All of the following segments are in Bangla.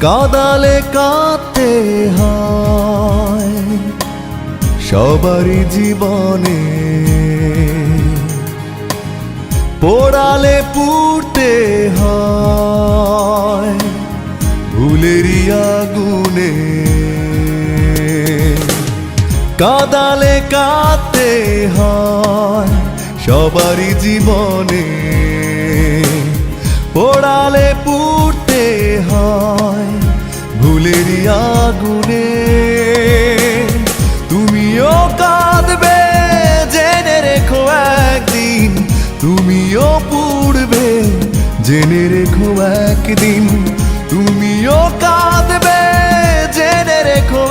কাদালে কাঁদতে হয় সবারই জীবনে। পোড়ালে পুড়তে হয় ভুলেরই আগুনে। কাদালে কাঁদতে হয় সবারই জীবনে। পোড়ালে পুড়তে হয় জেনে রেখো একদিন, তুমিও কাঁদবে, জেনে রেখো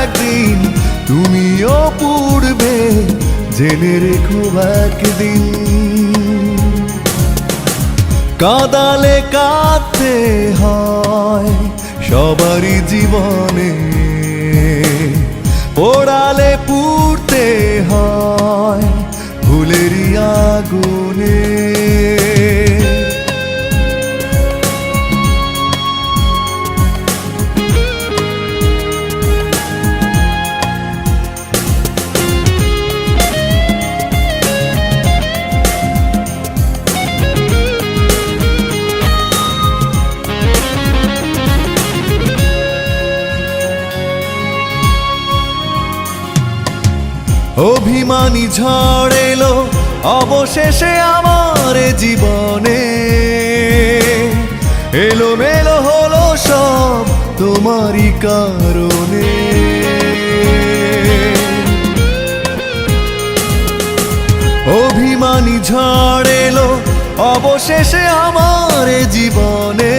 একদিন, তুমিও পুড়বে, জেনে রেখো একদিন। কাদালে কাঁদতে হয়, সবারই জীবনে অভিমানী ঝড় এলো অবশেষে আমার জীবনে। এলো মেলো হলো সব তোমারই কারণে। অভিমানী ঝড় এলো অবশেষে আমার জীবনে।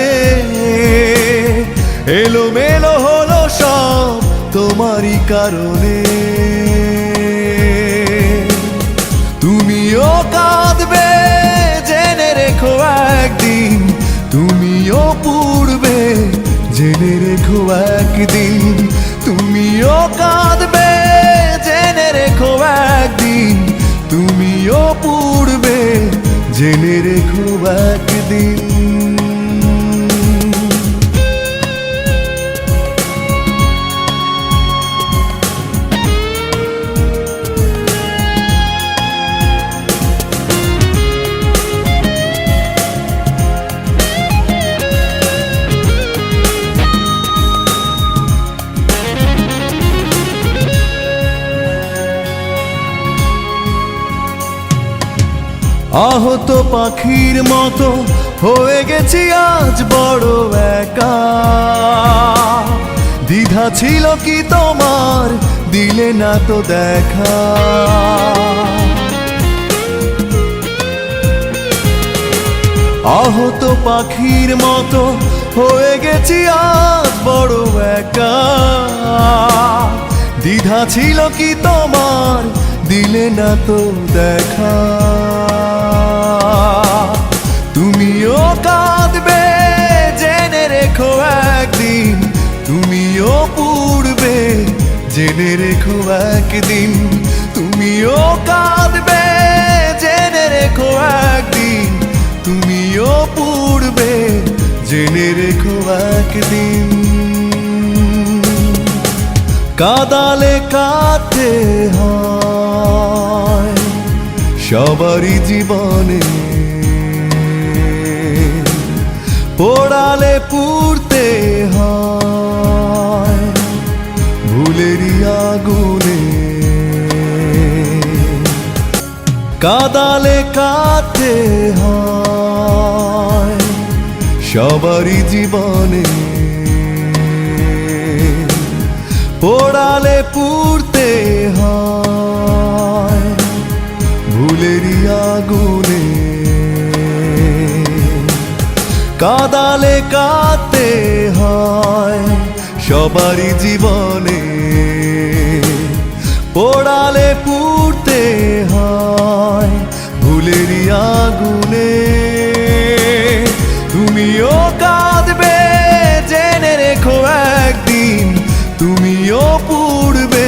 এলো মেলো হলো সব তোমারই কারণে। কাঁদবে, জেনে রেখো একদিন, তুমিও পুড়বে, জেনে রেখো একদিন, তুমিও কাঁদবে, জেনে রেখো একদিন, তুমিও পুড়বে, জেনে রেখো একদিন। আহত পাখির মতো হয়ে গেছি আজ বড় একা। দ্বিধা ছিল কি তোমার? দিলে না তো দেখা। আহত পাখির মতো হয়ে গেছি আজ বড় একা। দ্বিধা ছিল কি তোমার? দিলে না তো দেখা। জেনে রেখো একদিন, তুমিও কাঁদবে, জেনে রেখো একদিন, তুমিও পুড়বে, জেনে রেখো একদিন। কাদালে কাঁদতে সবারই জীবনে। পোড়ালে পুড়তে হয় আগুনে। কাদালে কাতে হয় সবারই জীবনে। পোড়ালে পুড়তে হয় ভুলেরই আগুনে। কাদালে কাতে হয় সবারই জীবনে। পোড়ালে পুড়তে হয় ভুলেরই আগুনে। তুমিও কাঁদবে, জেনে রেখো একদিন। তুমিও পুড়বে,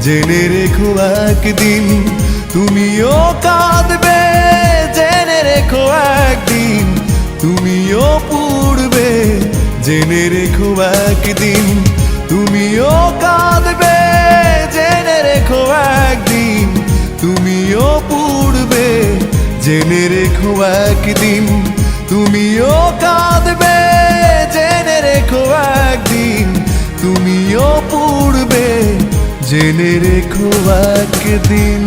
জেনে রেখো একদিন। তুমিও কাঁদবে, জেনে রেখো একদিন। তুমিও পুড়বে, জেনে রেখো একদিন। তুমিও কাঁদবে। জেনে রেখো একদিন তুমিও কাঁদবে জেনে রেখো একদিন তুমিও পুড়বে জেনে রেখো একদিন।